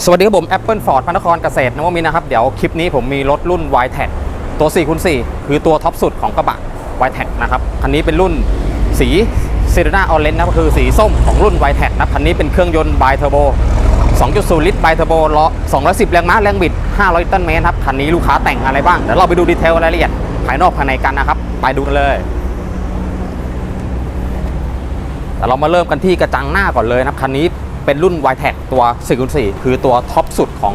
สวัสดีครับผม Apple Ford พระนครเกษตรนวมินทร์นะครับ เดี๋ยวคลิปนี้ผมมีรถรุ่น y t e c ตัว4คูณ4คือตัวท็อปสุดของกระบะ y t e c นะครับ คันนี้เป็นรุ่นสีเซเรนาออเรนนะก็คือสีส้มของรุ่น y t e c นะคันนี้เป็นเครื่องยนต์ไบเทอร์โบ2.0 ลิตรไบเทอร์โบล้อ210 แรงม้าแรงบิด 500ลิตรเมตรครับ คันนี้ลูกค้าแต่งอะไรบ้าง เดี๋ยวเราไปดูดีเทลรายละเอียดภายนอกภายในกันนะครับ ไปดูกันเลยแต่เรามาเริ่มกันที่กระจังหน้าก่อนเลยนะครับคันนี้ เป็นรุ่น y t e c ตัว4 4คือตัวท็อปสุดของ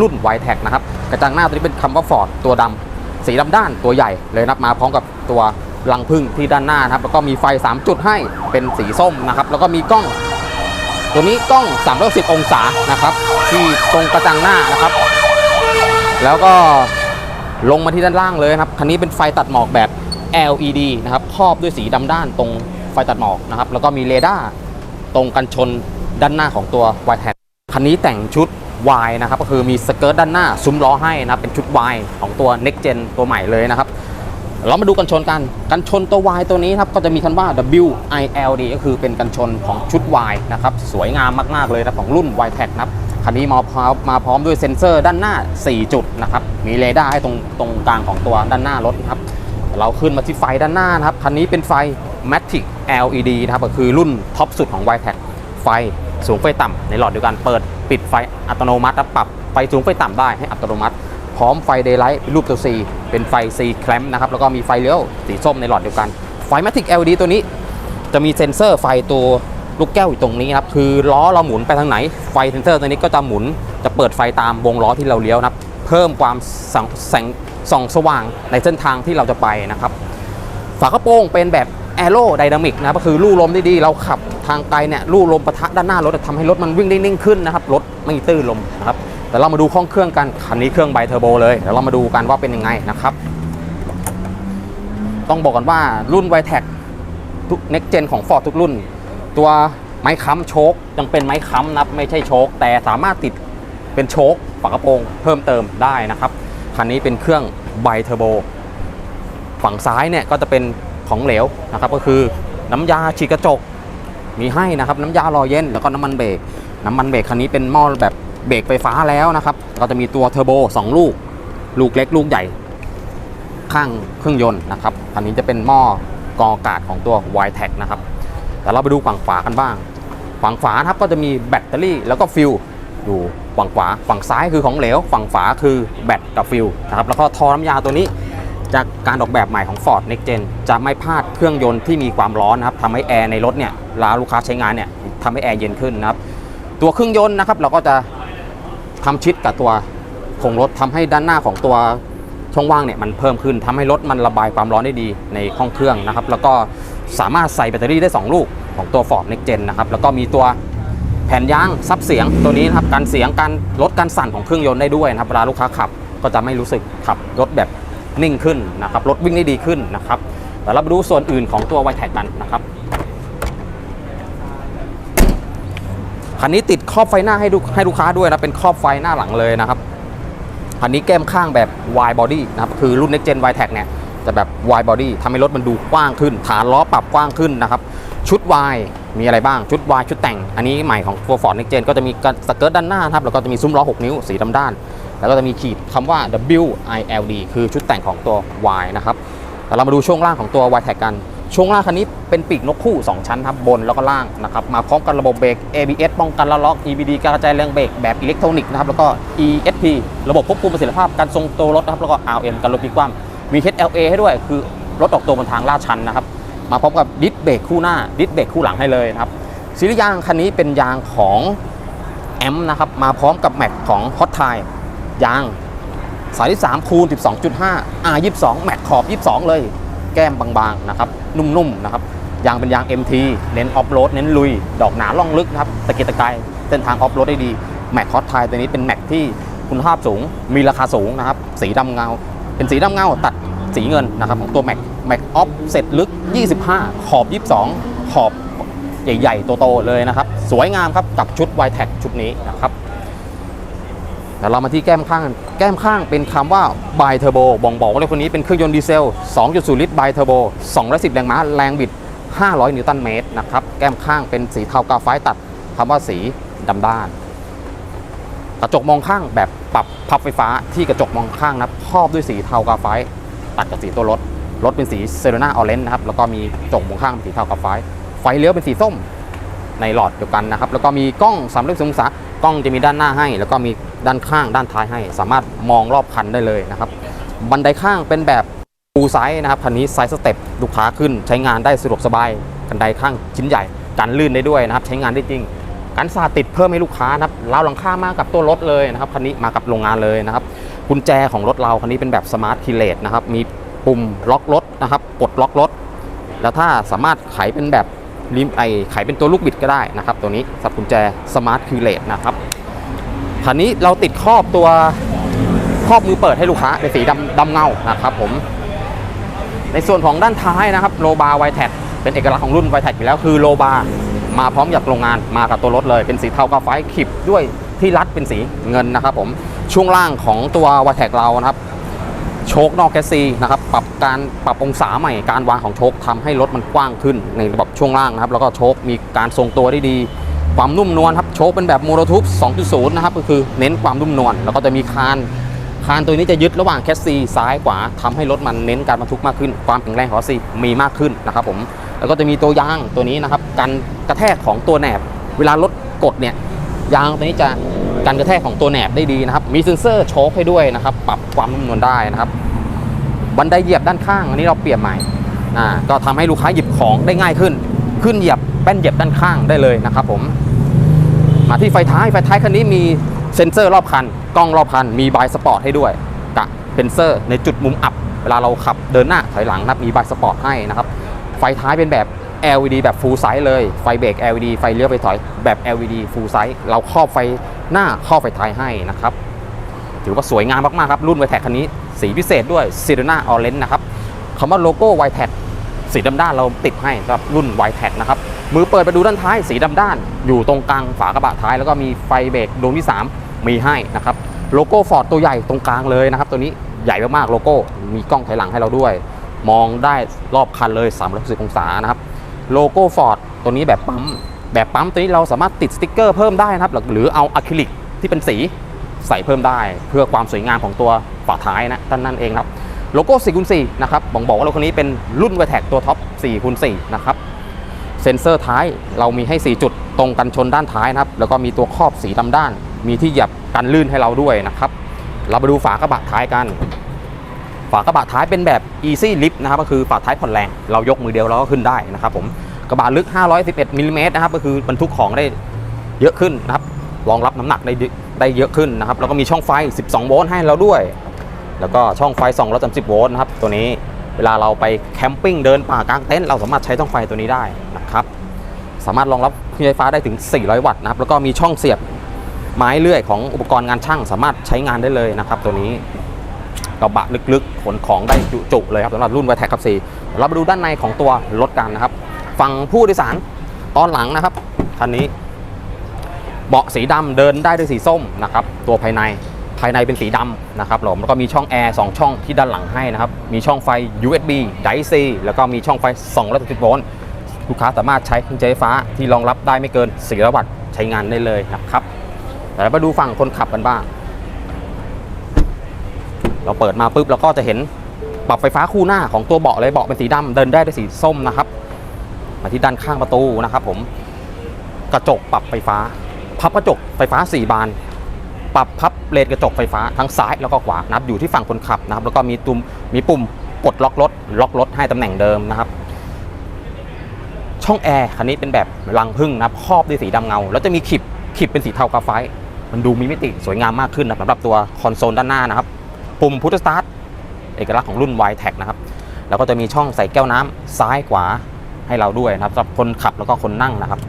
รุ่น y t e c นะครับ กระจังหน้าตัวนี้เป็นคำว่า Ford ตัวดำสีดำด้านตัวใหญ่เลยนะครับมาพร้อมกับตัวรังพึ่งที่ด้านหน้านะครับ แล้วก็มีไฟ 3 จุดให้เป็นสีส้มนะครับ แล้วก็มีกล้อง ตัวนี้กล้อง 360 องศานะครับ ที่ตรงกระจังหน้านะครับ แล้วก็ลงมาที่ด้านล่างเลยนะครับ คันนี้เป็นไฟตัดหมอกแบบ LED นะครับ ครอบด้วยสีดำด้านตรงไฟตัดหมอกนะครับ แล้วก็มีเรดาร์ตรงกันชน ด้านหน้าของตัว y t a g คันนี้แต่งชุด Y นะครับก็คือมีสเกิร์ตด้านหน้าซุ้มล้อให้นะเป็นชุด Y ของตัว Next Gen ตัวใหม่เลยนะครับเรามาดูกันชนกันกันชนตัว Y ตัวนี้ครับก็จะมีคำว่า WILD ก็คือเป็นกันชนของชุด Y นะครับสวยงามมาก ๆ เลยนะของรุ่น y t e c นะครับคันนี้มาพร้อมมาพร้อมด้วยเซ็นเซอร์ด้านหน้า 4 จุดนะครับมีเรดาร์ให้ตรงตรงกลางของตัวด้านหน้ารถนะครับเราขึ้นมาที่ไฟด้านหน้านะครับคันนี้เป็นไฟ Matic LED นะครับก็คือรุ่นท็อปสุดของ y t e c ไฟ สูงไฟต่ำในหลอดเดียวกันเปิดปิดไฟอัตโนมัติและปรับไฟสูงไฟต่ำได้ให้อัตโนมัติ พร้อมไฟ Daylight เป็นรูปตัว C เป็นไฟ C clamp นะครับแล้วก็มีไฟเลี้ยวสีส้มในหลอดเดียวกัน ไฟ Matic LED ตัวนี้ จะมีเซ็นเซอร์ไฟตัวลูกแก้วอยู่ตรงนี้ครับคือล้อเราหมุนไปทางไหน ไฟเซ็นเซอร์ตัวนี้ก็จะหมุนจะเปิดไฟตามวงล้อที่เราเลี้ยวนะครับเพิ่มความแสงส่องสว่างในเส้นทางที่เราจะไปนะครับฝากระโปรงเป็นแบบ แอโรไดนามิกนะก็คือลู่ลมด้ดีเราขับทางไกลเนี่ยลู่ลมปะทะด้านหน้ารถจะทำให้รถมันวิ่งได้นิ่งขึ้นนะครับรถไม่ตื้นลมนะครับแต่เรามาดูห้องเครื่องกันคันนี้เครื่องไบเทอร์โบเลยเดี๋ยวเรามาดูกันว่าเป็นยังไงนะครับ ต้องบอกกันว่ารุ่น y t e c ทุก next gen ของ Ford ทุกรุ่น ตัวไม้ค้ำโชคยังเป็นไม้ค้ำนะครับไม่ใช่โชคแต่สามารถติดเป็นโชคฝากระโปรงเพิ่มเติมได้นะครับคันนี้เป็นเครื่องไบเทอร์โบฝั่งซ้ายเนี่ยก็จะเป็น ของเหลวนะครับก็คือน้ำยาฉีดกระจก มีให้นะครับน้ำยารอเย็นแล้วก็น้ำมันเบรกน้ำมันเบรกคันนี้เป็นหม้อแบบเบรกไฟฟ้าแล้วนะครับก็จะมีตัวเทอร์โบ2 ลูก ลูกเล็กลูกใหญ่ ข้างเครื่องยนต์นะครับคันนี้จะเป็นหม้อกองอากาศของตัว y t e c นะครับแต่เราไปดูฝั่งขวากันบ้าง ฝั่งขวาครับก็จะมีแบตเตอรี่แล้วก็ฟิลอยู่ฝั่งขวา ฝั่งซ้ายคือของเหลว ฝั่งฝาคือแบตกับฟิลนะครับแล้วก็ทอน้ำยาตัวนี้ จากการออกแบบใหม่ของ Ford Next Gen จะไม่พลาดเครื่องยนต์ที่มีความร้อนนะครับทำให้แอร์ในรถเนี่ยลาลูกค้าใช้งานเนี่ยทำให้แอร์เย็นขึ้นนะครับ ตัวเครื่องยนต์นะครับเราก็จะทำชิดกับตัวโครงรถทำให้ด้านหน้าของตัวช่องว่างเนี่ยมันเพิ่มขึ้นทำให้รถมันระบายความร้อนได้ดีในห้องเครื่องนะครับ แล้วก็สามารถใส่แบตเตอรี่ได้ 2 ลูกของตัว Ford Next Gen นะครับแล้วก็มีตัวแผ่นยางซับเสียงตัวนี้นะครับการเสียงการลดการสั่นของเครื่องยนต์ได้ด้วยนะครับเวลาลูกค้าขับก็จะไม่รู้สึกขับรถแบบ นิ่งขึ้นนะครับรถวิ่งได้ดีขึ้นนะครับแต่เราไปดูส่วนอื่นของตัวไวแท็กกันนะครับคันนี้ติดครอบไฟหน้าให้ดูให้ลูกค้าด้วยนะเป็นครอบไฟหน้าหลังเลยนะครับคันนี้แก้มข้างแบบ wide body นะครับคือรุ่น next gen y t e c เนี่ยจะแบบ wide body ทำให้รถมันดูกว้างขึ้น ฐานล้อปรับกว้างขึ้นนะครับ ชุด Y มีอะไรบ้างชุด Y ชุดแต่ง อันนี้ใหม่ของ Ford Next Gen ก็จะมีสเกิร์ตด้านหน้านะครับแล้วก็จะมีซุ้มล้อ 6 นิ้วสีดำด้าน แล้วก็จะมีขีดคำว่า WILD คือชุดแต่งของตัว Y นะครับแต่เรามาดูช่วงล่างของตัว y t e c กัน ช่วงล่างคันนี้เป็นปีกนกคู่ 2 ชั้นครับบนแล้วก็ล่างนะครับมาพร้อมกันระบบเบรก ABS ป้องกันละล็อก EBD การกระจายแรงเบรกแบบอิเล็กทรอนิกส์นะครับแล้วก็ ESP ระบบควบคุมประสิทธิภาพการทรงตัวรถนะครับแล้วก็ RM การลดพิกคว่ำมี HLA ให้ด้วย คือรถออกตัวบนทางลาดชันนะครับมาพร้อมกับดิสเบรกคู่หน้าดิสเบรกคู่หลังให้เลยนะครับซีรีส์ยางคันนี้เป็นยางของแอมนะครับมาพร้อมกับแม็กของ Hot t i ยาง สายที่3คูณ12.5 R 22 แม็กขอบ 22 เลย แก้มบางๆนะครับนุ่มๆนะครับยางเป็นยาง MT เน้นออฟโรดเน้นลุย ดอกหนาล่องลึกนะครับตะเกียกตะกายเส้นทางออฟโรดได้ดีแม็กคอสไทยตัวนี้เป็นแม็กที่คุณภาพสูง มีราคาสูงนะครับ สีดำเงา เป็นสีดำเงาตัดสีเงินนะครับของตัวแม็กแม็กออฟเสร็จลึก 25 ขอบ 22 ขอบใหญ่ๆโตๆเลยนะครับ สวยงามครับกับชุด y t e c ชุดนี้นะครับ เดี๋ยวเรามาที่แก้มข้าง แก้มข้างเป็นคำว่า bi turbo บ่งบอกว่าเลยคนนี้เป็นเครื่องยนต์ดีเซล 2.0 ลิตร bi turbo 210 แรงม้า แรงบิด 500 นิวตันเมตรนะครับ แก้มข้างเป็นสีเทากาไฟตัดคำว่าสีดำด้าน กระจกมองข้างแบบปรับพับไฟฟ้าที่กระจกมองข้างนะครับครอบด้วยสีเทากาไฟตัดกับสีตัวรถ รถเป็นสีเซเรนาออเรนนะครับ แล้วก็มีกระจกมองข้างเป็นสีเทากาไฟ ไฟเลี้ยวเป็นสีส้มในหลอดเดียวกันนะครับ แล้วก็มีกล้อง3ามร้อยองศา กล้องจะมีด้านหน้าให้ แล้วก็มีด้านข้างด้านท้ายให้ สามารถมองรอบคันได้เลยนะครับ บันไดข้างเป็นแบบฟูไซส์นะครับคันนี้ไซส์สเต็ปลูกค้าขึ้นใช้งานได้สะดวกสบายบันไดข้างชิ้นใหญ่กันลื่นได้ด้วยนะครับ ใช้งานได้จริงการสาติดเพิ่มให้ลูกค้านะครับราหลังคามากับตัวรถเลยนะครับคันนี้มากับโรงงานเลยนะครับกุญแจของรถเราคันนี้เป็นแบบสมาร์ทคีเลสนะครับมีปุ่มล็อกรถนะครับกดล็อกรถแล้วถ้าสามารถไขเป็นแบบ ริมไอไขเป็นตัวลูกบิดก็ได้นะครับ ตัวนี้สับกุญแจสมาร์ทคีเลสนะครับคันนี้เราติดครอบตัวครอบมือเปิดให้ลูกค้าเป็นสีดำดำเงานะครับผม ในส่วนของด้านท้ายนะครับโลบาไวแท็เป็นเอกลักษณ์ของรุ่นไวแท็อยู่แล้วคือโลบามาพร้อมกับโรงงานมากับตัวรถเลย เป็นสีเทากาไฟขีบด้วยที่รัดเป็นสีเงินนะครับผมช่วงล่างของตัวไวแท็เรานะครับ คนอกแคสซีนะครับปรับการปรับองศาใหม่การวางของโชคทำให้รถมันกว้างขึ้นในระบบช่วงล่างนะครับแล้วก็โชคมีการทรงตัวได้ดี ความนุ่มนวลครับโชคเป็นแบบโมโนทูป2.0 นะครับก็คือเน้นความนุ่มนวลแล้วก็จะมีคานคานตัวนี้จะยึดระหว่างแคสซีซ้ายขวาทำให้รถมันเน้นการบรรทุกมากขึ้น ความแข็งแรงของซีมีมากขึ้นนะครับผมแล้วก็จะมีตัวยางตัวนี้นะครับกันกระแทกของตัวแหนบ เวลารถกดเนี่ยยางตัวนี้จะกันกระแทกของตัวแหนบได้ดีนะครับ มีเซ็นเซอร์โชคให้ด้วยนะครับ ปรับความนุ่มนวลได้นะครับ บันไดเหยียบด้านข้าง อันนี้เราเปลี่ยนใหม่อ่าก็ทำให้ลูกค้าหยิบของได้ง่ายขึ้น ขึ้นเหยียบแป้นเหยียบด้านข้างได้เลยนะครับผม มาที่ไฟท้ายไฟท้ายคันนี้มีเซ็นเซอร์รอบคัน กล้องรอบคัน มีบายสปอร์ตให้ด้วยกะเซ็นเซอร์ในจุดมุมอับ เวลาเราขับเดินหน้าถอยหลังนับมีบายสปอร์ตให้นะครับ ไฟท้ายเป็นแบบ LED แบบ full size เลย ไฟเบรก LED ไฟเลี้ยวไฟถอยแบบ LED full size เราครอบไฟหน้าครอบไฟท้ายให้นะครับ ถือว่าสวยงามมากๆครับรุ่น y t e c คันนี้ สีพิเศษด้วย s i r e n a Orange นะครับคำว่าโลโก้ y t e c สีดำด้านเราติดให้สำหรับรุ่น y t e c นะครับมือเปิดไปดูด้านท้ายสีดำด้าน อยู่ตรงกลางฝากระบะท้าย แล้วก็มีไฟเบรกดวงที่ 3 มีให้นะครับโลโก้ฟอร์ดตัวใหญ่ตรงกลางเลยนะครับตัวนี้ใหญ่มากๆโลโก้มีกล้องถอยหลังให้เราด้วย มองได้รอบคันเลย360องศานะครับโลโก้ฟอร์ดตัวนี้แบบปั๊มแบบปั๊มตัวนี้เราสามารถติดสติ๊กเกอร์เพิ่มได้นะครับหรือเอาอะคริลิกที่เป็นสี ใส่เพิ่มได้เพื่อความสวยงามของตัวฝาท้ายนะนั่นนั่นเองครับโลโก้4คูณ4นะครับบ่งบอกว่ารถคันนี้เป็นรุ่นไวแท็กตัวท็อป4คูณ4นะครับเซ็นเซอร์ท้ายเรามีให้ 4 จุดตรงกันชนด้านท้ายนะครับแล้วก็มีตัวครอบสีดำด้าน มีที่เหยียบกันลื่นให้เราด้วยนะครับเรามาดูฝากระบะท้ายกัน ฝากระบะท้ายเป็นแบบ easy lift นะครับก็คือฝาท้ายผ่อนแรง เรายกมือเดียวเราก็ขึ้นได้นะครับผมกระบะลึก 511มิลลิเมตรนะครับก็คือบรรทุกของได้เยอะขึ้นนะครับรองรับน้ำหนักได้ ได้เยอะขึ้นนะครับ แล้วก็มีช่องไฟ 12 โวลต์ให้เราด้วย แล้วก็ช่องไฟ 230 โวลต์นะครับ ตัวนี้เวลาเราไปแคมปิ้งเดินป่ากลางเต็นท์เราสามารถใช้ช่องไฟตัวนี้ได้นะครับ สามารถรองรับเครื่องไฟฟ้าได้ถึง 400 วัตต์นะครับ แล้วก็มีช่องเสียบไม้เลื่อยของอุปกรณ์งานช่างสามารถใช้งานได้เลยนะครับ ตัวนี้กระบะลึกๆ ขนของได้จุๆเลยครับสำหรับรุ่นไวแท็กครับซีเรามาดูด้านในของตัวรถกันนะครับ ฝั่งผู้โดยสารตอนหลังนะครับคันนี้ เบาะสีดำเดินได้ด้วยสีส้มนะครับตัวภายในภายในเป็นสีดำนะครับผมแล้วก็มีช่องแอร์2ช่องที่ด้านหลังให้นะครับ มีช่องไฟ USB Type C แล้วก็มีช่องไฟ210โวลต์ลูกค้าสามารถใช้เครื่องใช้ไฟฟ้าที่รองรับได้ไม่เกิน4วัตต์ใช้งานได้เลยนะครับแต่มาดูฝั่งคนขับกันบ้าง เราเปิดมาปุ๊บเราก็จะเห็นปรับไฟฟ้าคู่หน้าของตัวเบาะเลยเบาะเป็นสีดำเดินได้ด้วยสีส้มนะครับ มาที่ด้านข้างประตูนะครับ ผมกระจกปรับไฟฟ้า พับกระจกไฟฟ้า 4 บาน ปรับพับเลนกระจกไฟฟ้าทั้งซ้ายแล้วก็ขวานะครับอยู่ที่ฝั่งคนขับนะครับ แล้วก็มีตุ่มมีปุ่มกดล็อกรถล็อกรถให้ตำแหน่งเดิมนะครับช่องแอร์คันนี้เป็นแบบรังพึ่งนะครับครอบด้วยสีดำเงา แล้วจะมีขีบขีบเป็นสีเทากาไฟ มันดูมีมิติสวยงามมากขึ้นนะสำหรับตัวคอนโซลด้านหน้านะครับ ปุ่มพุทธสตาร์ทเอกลักษณ์ของรุ่น y t e c นะครับ แล้วก็จะมีช่องใส่แก้วน้ำซ้ายขวาให้เราด้วยนะครับสำหรับคนขับแล้วก็คนนั่งนะครับ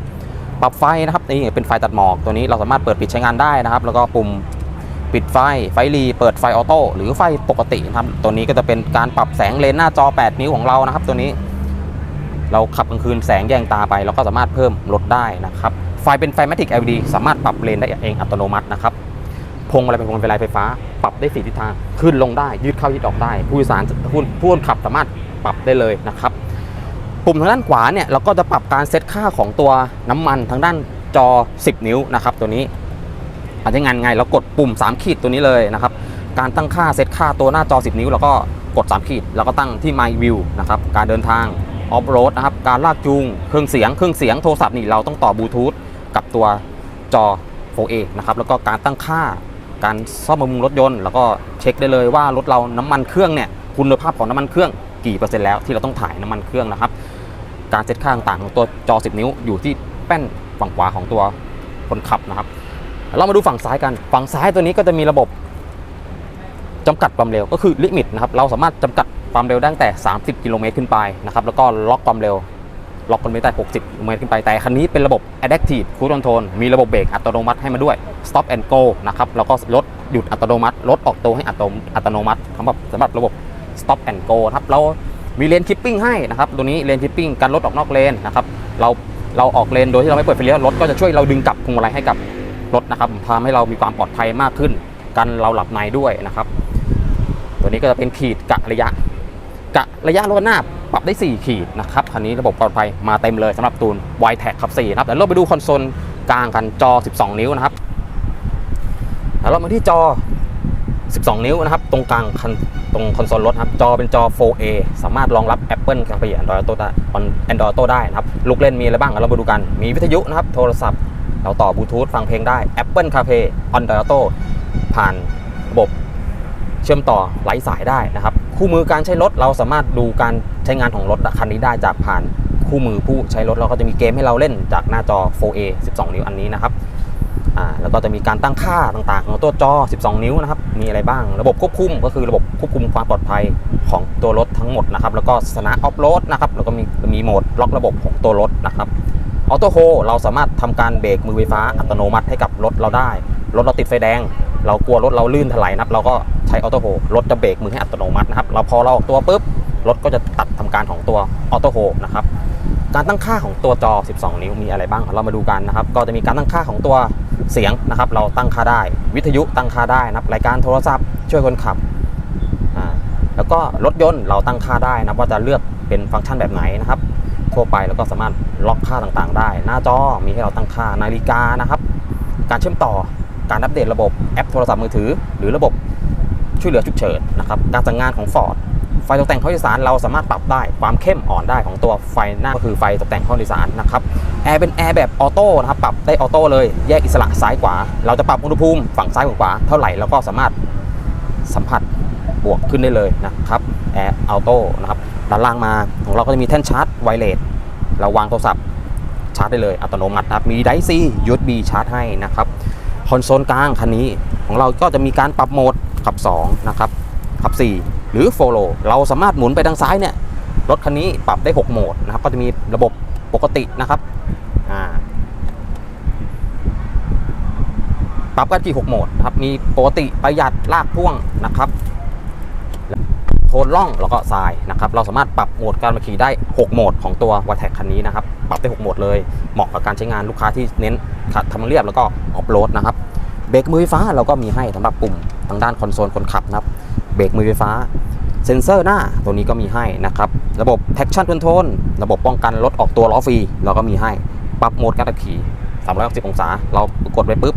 ปรับไฟนะครับนี่เป็นไฟตัดหมอกตัวนี้เราสามารถเปิดปิดใช้งานได้นะครับ แล้วก็ปุ่มปิดไฟ ไฟรีเปิดไฟออโต้หรือไฟปกตินะครับ ตัวนี้ก็จะเป็นการปรับแสงเลนหน้าจอ 8 นิ้วของเรานะครับ ตัวนี้ เราขับกลางคืนแสงแยงตาไป เราก็สามารถเพิ่มลดได้นะครับ ไฟเป็นไฟ Matic LED สามารถปรับเลนได้เองอัตโนมัตินะครับ พวงอะไรเป็นพวงมาลัยไฟฟ้า ปรับได้สี่ทิศทาง ขึ้นลงได้ ยืดเข้ายืดออกได้ ผู้โดยสารผู้ผู้คนขับสามารถปรับได้เลยนะครับ ปุ่มทางด้านขวาเนี่ยเราก็จะปรับการเซตค่าของตัวน้ำมันทางด้านจอ 10 นิ้วนะครับตัวนี้อารใช้งานไงเรากดปุ่ม 3 ขีดตัวนี้เลยนะครับการตั้งค่าเซตค่าตัวหน้าจอ 10 นิ้ว แล้วก็กด 3 ขีด แล้วก็ตั้งที่ My View นะครับการเดินทางออฟโรดนะครับการลากจูงเครื่องเสียงเครื่องเสียงโทรศัพท์นี่เราต้องต่อบลูทูธกับตัวจอ 4A นะครับแล้วก็การตั้งค่าการซ่อมบำรุงรถยนต์ แล้วก็เช็คได้เลยว่ารถเราน้ำมันเครื่องเนี่ยคุณภาพของน้ำมันเครื่องกี่เปอร์เซ็นต์แล้วที่เราต้องถ่ายน้ำมันเครื่องนะครับ การเซตค่าต่างๆของตัวจอ 10 นิ้วอยู่ที่แป้นฝั่งขวาของตัวคนขับนะครับ เรามาดูฝั่งซ้ายกัน ฝั่งซ้ายตัวนี้ก็จะมีระบบจำกัดความเร็วก็คือลิมิตนะครับ เราสามารถจำกัดความเร็วได้ตั้งแต่ 30 กิโลเมตรขึ้นไปนะครับ แล้วก็ล็อกความเร็ว ล็อกกันไม่ได้ 60 กิโลเมตรขึ้นไป แต่คันนี้เป็นระบบ Adaptive Cruise Control มีระบบเบรกอัตโนมัติให้มาด้วย Stop and Go นะครับ แล้วก็ลดหยุดอัตโนมัติ ลดออกตัวให้อัตโนอัตโนมัติสำหรับสำหรับระบบ Stop and Go นะครับ เรา มีเลนคิปปิ้งให้นะครับตัวนี้เลนคิปปิ้งการลดออกนอกเลนนะครับเราเราออกเลนโดยที่เราไม่เปิดไฟเลี้ยวรถก็จะช่วยเราดึงกลับพวงมาลัยให้กับรถนะครับทำให้เรามีความปลอดภัยมากขึ้น กันเราหลับในด้วยนะครับ ตัวนี้ก็จะเป็นขีดกะระยะกะระยะรถหน้าปรับได้ 4 ขีดนะครับคันนี้ระบบปลอดภัยมาเต็มเลยสำหรับตูน y t e c ขับ4นะครับเดี๋ยวเราไปดูคอนโซลกลางกันจอ 12 นิ้วนะครับแล้วเรามาที่จอ 12 นิ้วนะครับ ตรงกลางคันตรงคอนโซลรถครับ จอเป็นจอ 4A สามารถรองรับ Apple CarPlay Android Auto ได้ Android Auto ได้นะครับ ลูกเล่นมีอะไรบ้างเรามาดูกัน มีวิทยุนะครับ โทรศัพท์ เราต่อบลูทูธฟังเพลงได้ Apple CarPlay Android Auto ผ่านระบบเชื่อมต่อไร้สายได้นะครับ คู่มือการใช้รถเราสามารถดูการใช้งานของรถคันนี้ได้จากผ่านคู่มือผู้ใช้รถเราก็จะมีเกมให้เราเล่นจากหน้าจอ 4A 12 นิ้วอันนี้นะครับ อ่าแล้วก็จะมีการตั้งค่าต่างๆ ของตัวจอ 12 นิ้วนะครับ มีอะไรบ้าง ระบบควบคุมก็คือระบบควบคุมความปลอดภัยของตัวรถทั้งหมดนะครับ แล้วก็สนะออฟโรดนะครับ แล้วก็มีมีโหมดล็อกระบบของตัวรถนะครับ ออโต้โฮเราสามารถทำการเบรกมือไฟฟ้าอัตโนมัติให้กับรถเราได้ รถเราติดไฟแดง เรากลัวรถเราลื่นถลายนะครับ เราก็ใช้ออโต้โฮรถจะเบรกมือให้อัตโนมัตินะครับ เราพอเราออกตัวปุ๊บ รถก็จะตัดทำการของตัวออโต้โฮนะครับการตั้งค่าของตัวจอ 12 นิ้วมีอะไรบ้าง เรามาดูกันนะครับ ก็จะมีการตั้งค่าของตัว เสียงนะครับ เราตั้งค่าได้ วิทยุตั้งค่าได้นะครับรายการโทรศัพท์ช่วยคนขับอ่าแล้วก็รถยนต์เราตั้งค่าได้นะว่าจะเลือกเป็นฟังก์ชันแบบไหนนะครับทั่วไปแล้วก็สามารถล็อกค่าต่างๆ ได้ หน้าจอมีให้เราตั้งค่านาฬิกานะครับ การเชื่อมต่อการอัปเดตระบบแอปโทรศัพท์มือถือ หรือระบบช่วยเหลือฉุกเฉินนะครับการสั่งงานของ Ford ไฟตกแต่งห้องโดยสารเราสามารถปรับได้ความเข้มอ่อนได้ของตัวไฟหน้าก็คือไฟตกแต่งห้องโดยสารนะครับแอร์เป็นแอร์แบบออโต้นะครับปรับได้ออโต้เลยแยกอิสระซ้ายขวา เราจะปรับอุณหภูมิฝั่งซ้ายกับขวาเท่าไหร่เราก็สามารถสัมผัสบวกขึ้นได้เลยนะครับแอร์ออโต้นะครับด้านล่างมาของเราก็จะมีแท่นชาร์จไวเลสเราวางโทรศัพท์ชาร์จได้เลยอัตโนมัตินะครับมีไดซี่ USB ชาร์จให้นะครับคอนโซลกลางคันนี้ของเราก็จะมีการปรับโหมดขับ 2 นะครับขับ 4 หรือโฟโลเราสามารถหมุนไปทางซ้ายเนี่ยรถคันนี้ปรับได้ 6 โหมดนะครับ ก็จะมีระบบปกตินะครับปรับกันที่ 6 โหมดนะครับ มีปกติประหยัดลากพ่วงนะครับโทนล่องแล้วก็ทรายนะครับ เราสามารถปรับโหมดการขับขี่ได้ 6 โหมดของตัวว a แท็กคันนี้นะครับ ปรับได้ 6 โหมดเลย เหมาะกับการใช้งานลูกค้าที่เน้นขับทำเรียบแล้วก็ออฟโรดนะครับ เบรกมือไฟฟ้าเราก็มีให้สำหรับปุ่มทางด้านคอนโซลคนขับนะครับ เบรกมือไฟฟ้า เซ็นเซอร์หน้าตัวนี้ก็มีให้นะครับ ระบบ traction control ระบบป้องกันรถออกตัวล้อฟรีเราก็มีให้ ปรับโหมดการขับขี่ 360 องศา เรากดไปปุ๊บ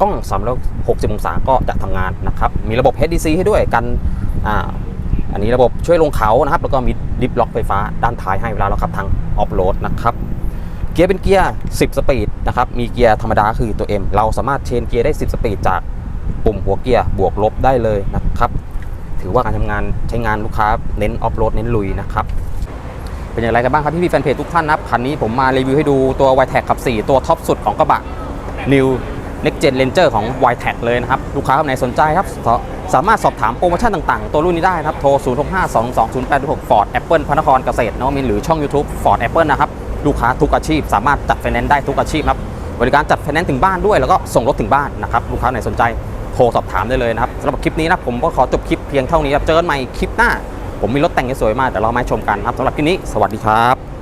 กล้อง 360 องศาก็จะทำงานนะครับ มีระบบ HDC ให้ด้วยกันอ่าอันนี้ระบบช่วยลงเขานะครับ แล้วก็มีดิฟล็อกไฟฟ้าด้านท้ายให้เวลาเราขับทางออฟโรดนะครับเกียร์เป็นเกียร์ 10 สปีดนะครับ มีเกียร์ธรรมดาคือตัว M เราสามารถเชนเกียร์ได้ 10 สปีดจากปุ่มหัวเกียร์บวกลบได้เลยนะครับ ถือว่าการทำงานใช้งานลูกค้าเน้นออฟโรดเน้นลุยนะครับเป็นอย่างไรกันบ้างครับพี่พี่แฟนเพจทุกท่านนะครับคันนี้ผมมารีวิวให้ดูตัว y t e c ขับ 4 ตัวท็อปสุดของกระบะ New Next Gen Ranger ของ y t e c เลยนะครับ ลูกค้าท่านไหนสนใจครับ สามารถสอบถามโปรโมชั่นต่างๆ ตัวรุ่นนี้ได้นะครับ โทร 0 6 5 2 2 0 8 6 Ford Apple พระนครเกษตรนวมินหรือช่อง YouTube Ford Apple นะครับ ลูกค้าทุกอาชีพ สามารถจัดไฟแนนซ์ได้ทุกอาชีพครับบริการจัดไฟแนนซ์ถึงบ้านด้วยแล้วก็ส่งรถถึงบ้านนะครับลูกค้าไหนสนใจโทรสอบถามได้เลยนะครับำหรับคลิปนี้นะผมก็ขอจบคลิปเพียงเท่านี้ครับเจอกันใหม่คลิปหน้า ผมมีรถแต่งสวยมากแต่เรามาชมกันครับสำหรับคลิปนี้สวัสดีครับ